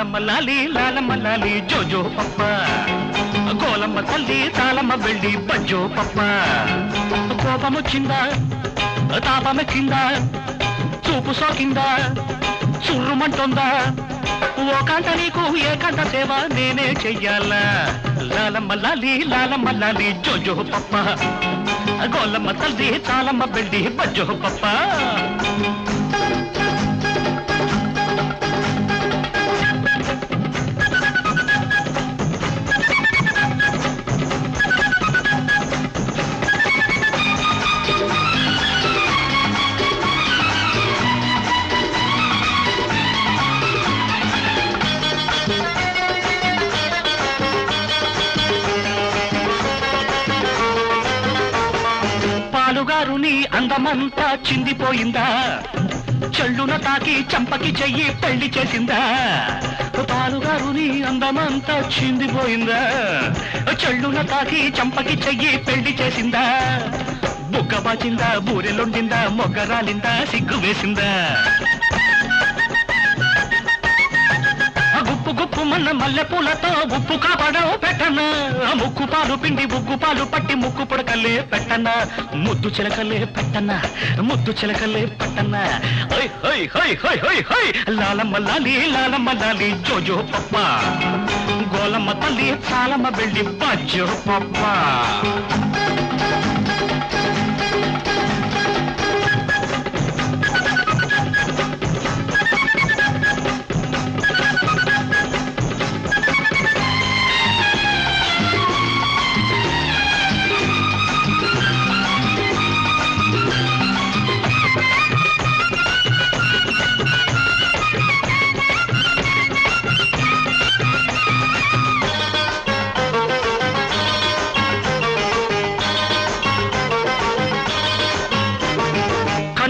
లాలమ్మ లాలి జోజో పప్ప. గోలమ్మ తల్లి తాళమ్మ వెళ్ళి బజ్జో పప్ప. కోపమొచ్చిందా? తాపమెక్కిందా? చూపు సోకిందా? చుర్రుమంటుందా ఓ కంట నీకు ఏ కంట సేవ నేనే చెయ్యాలా? లాలమ్మ లాలి లాలమ్మ లాలి జోజో పప్ప. గోలమ్మ తల్లి తాళమ్మ వెళ్ళి బజ్జో పప్ప. పాలుగారుని అందమంతా చిందిపోయిందా? చెల్లున తాకి చంపకి చెయ్యి పెళ్ళి చేసిందా? పాలుగారుని అందమంతా చిందిపోయిందా? చెల్లున తాకి చంపకి చెయ్యి పెళ్ళి చేసిందా? బుగ్గ బాచిందా బూరెలుండిందా మొగ్గరాలిందా సిగ్గు వేసిందా? మన్న మల్లె పూలతో ఉప్పు కాపడం పెట్టన ముక్కు పాలు పిండి ఉగ్గు పాలు పట్టి ముక్కు పొడకలే పెట్టన ముద్దు చిలకలే పెట్టన ముద్దు చిలకలే పెట్టన లాలమ్మ లాలి లాలమ్మ లాలి జోజో పప్ప. గోలమ్మ తల్లి చాలమ్మ వెళ్ళి బజ్జో పప్ప.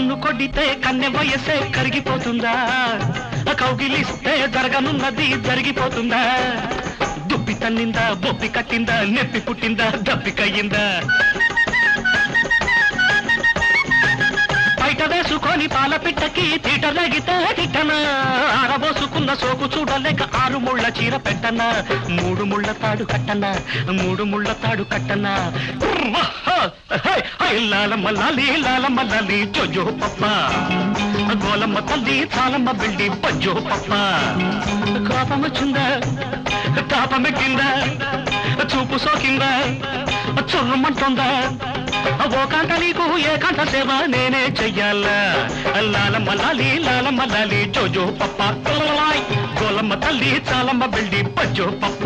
కన్ను కొడితే కన్నె వయసే కరిగిపోతుందా? కౌగిలిస్తే జరగనున్నది జరిగిపోతుందా? దుప్పి తన్నిందా బొప్పి కట్టిందా నెప్పి పుట్టిందా దప్పికయ్యిందా? బయట వేసుకొని పాల పిట్టకి తీట లగితే టిట్టన ఆరబోసుకున్న సోకు చూడలేక ఆరు ముళ్ళ చీర పెట్టనా? మూడు ముళ్ళ తాడు కట్టనా? మూడు ముళ్ళ తాడు కట్టనా? లాలమ్మ లాలి లాలమ్మ లాలి జోజో పప్ప. గోలమ్మ తల్లి చాలమ్మ బిల్డి పజ్జో పప్ప. కోపమొచ్చిందా తాపమెక్కిందా చూపు సోకిందా చుర్రమంటుందా ఓ కాంట నీకు ఏ కాంట సేవ నేనే చెయ్యాలా. లాలమ్మ లాలి లాలమ్మ లాలి జోజో పప్ప. గోలమ్మ తల్లి చాలమ్మ బిల్డి పజ్జో పప్ప.